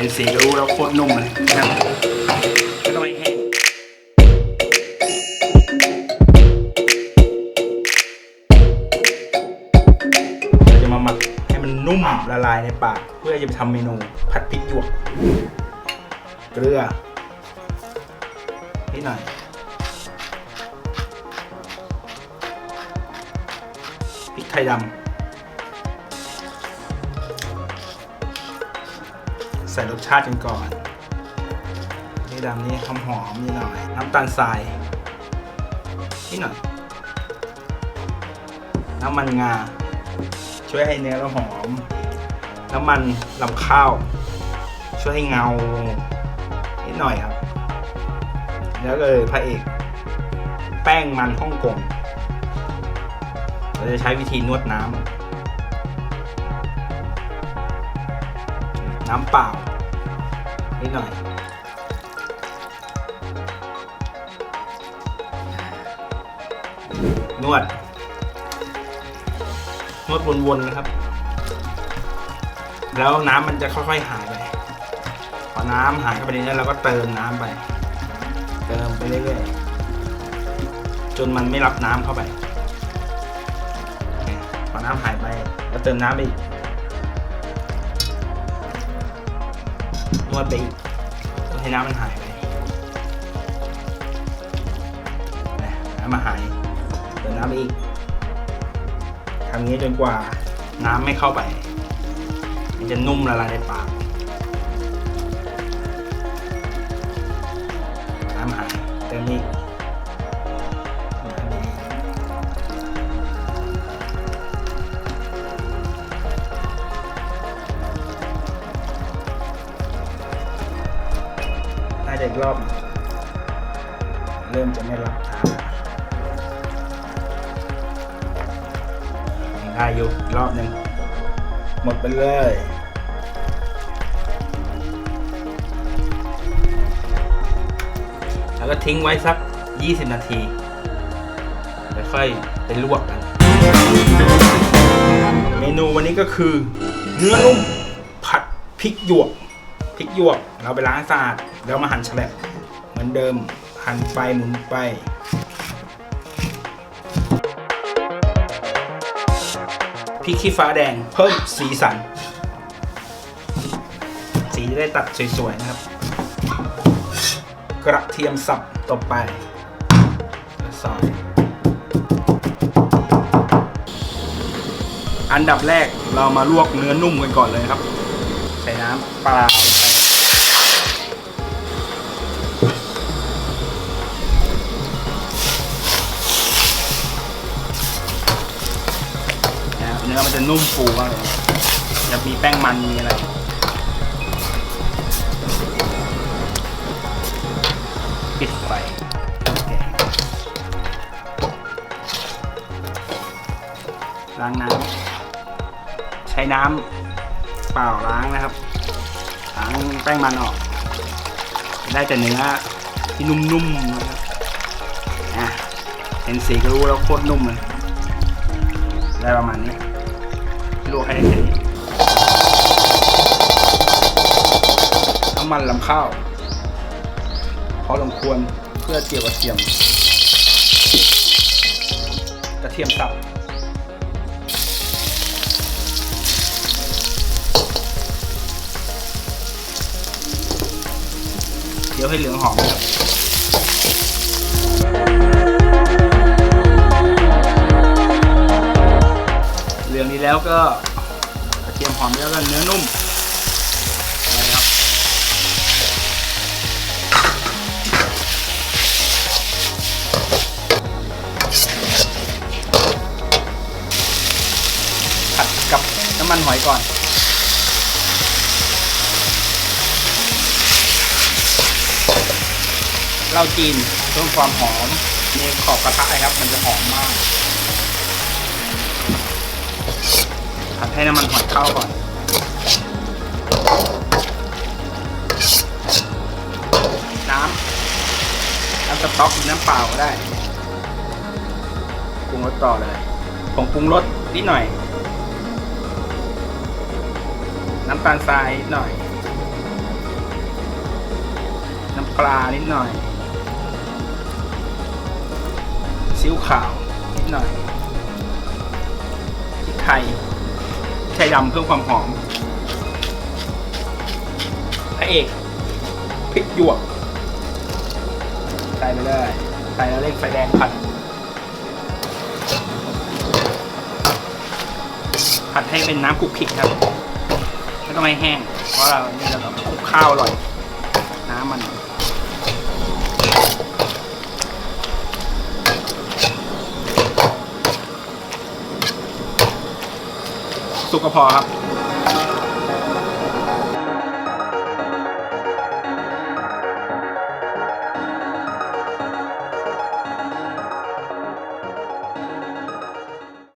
ห็นสีก็รู้แล้วโคตรนุ่มเลยนะครับไม่ต้องให้แห้งเราจะมาหมักให้มันนุ่มละลายในปาก เพื่อจะไปทำเมนูผัดพริกหยวก เกลือนิดหน่อยพริกไทยดำ ส่รสชาติกันก่อนพริกดำนี่หอมหอมนิดหน่อย น้ำตาลทรายนิดหน่อย น้ำมันงา ช่วยให้เนื้อเราหอม น้ำมันลำข้าว ช่วยให้เงา นิดหน่อยครับ แล้วเลยพระเอก แป้งมันฮ่องกง เราจะใช้วิธีนวดน้ำ น้ำเปล่า นิดหน่อยนวด นวดวนๆนะครับ แล้วน้ำมันจะค่อยๆหายไป พอน้ำหายเข้าไปในนี้เราก็เติมน้ำไป เติมไปเรื่อยๆ จนมันไม่รับน้ำเข้าไป พอน้ำหายไปก็เติมน้ำไปอีก นวดไปอีกให้น้ำมันหายไปนะน้ำมาหายเติมน้ำไปอีกทำอย่างนี้จนกว่าน้ำไม่เข้าไป มันจะนุ่มละลายในปาก อีกรอบ เริ่มจะไม่รับทางยังได้อยู่รอบหนึ่งหมดไปเลยแล้วก็ทิ้งไว้สัก 20 นาทีแล้วค่อยไปลวกกัน เมนูวันนี้ก็คือ เนื้อนุ่มผัดพริกหยวกพริกหยวกเราไปล้างสะอาด แล้วมาหั่นแฉลบเหมือนเดิมหั่นไปหมุนไปพริกขี้ฟ้าแดงเพิ่มสีสัน สีจะได้ตัดสวยๆนะครับ กระเทียมสับต่อไปซอยอันดับแรกเรามาลวกเนื้อนุ่มกันก่อนเลยครับ ใส่น้ำเปล่า อมันจะนุ่มฟูมากเลยจะมีแป้งมันมีอะไรปิดไฟล้างน้ำใช้น้ำเปล่าล้างนะครับล้างแป้งมันออก ได้แต่เนื้อที่นุ่มๆนะครับอะเห็นสีก็รู้แล้วโคตรนุ่มเลยได้ประมาณนี้ ลวกให้แค่นี้น้ำมันลำข้าวพอสมควรเพื่อเกี่ยวกระเทียม กระเทียมสับเดี๋ยวให้เหลืองหอมนะครับ นี้แล้วก็กระเทียมหอมแล้วก็เนื้อนุ่มนะครับผัดกับน้ำมันหอยก่อนเหล้าจีนเพิ่มความหอมในขอบกระทะนะครับ มันจะหอมมาก ผัดให้น้ำมันหอยเข้าก่อนน้ำน้ำสต๊อกหรือน้ำเปล่าก็ได้ปรุงรสต่อเลยผงปรุงรสนิดหน่อย น้ำตาลทรายนิดหน่อย น้ำปลานิดหน่อยซีอิ๊วขาวนิดหน่อยพริกไทย ไทยดำเพิ่มความหอมพระเอกพริกหยวกใส่ไปเลยใส่แล้วเร่งไฟแดงผัด ผัดให้เป็นน้ำคลุกคลิกครับไม่ต้องให้แห้ง เพราะเรานี่เราแบบคลุกข้าวอร่อย น้ำมัน สุกก็พอครับ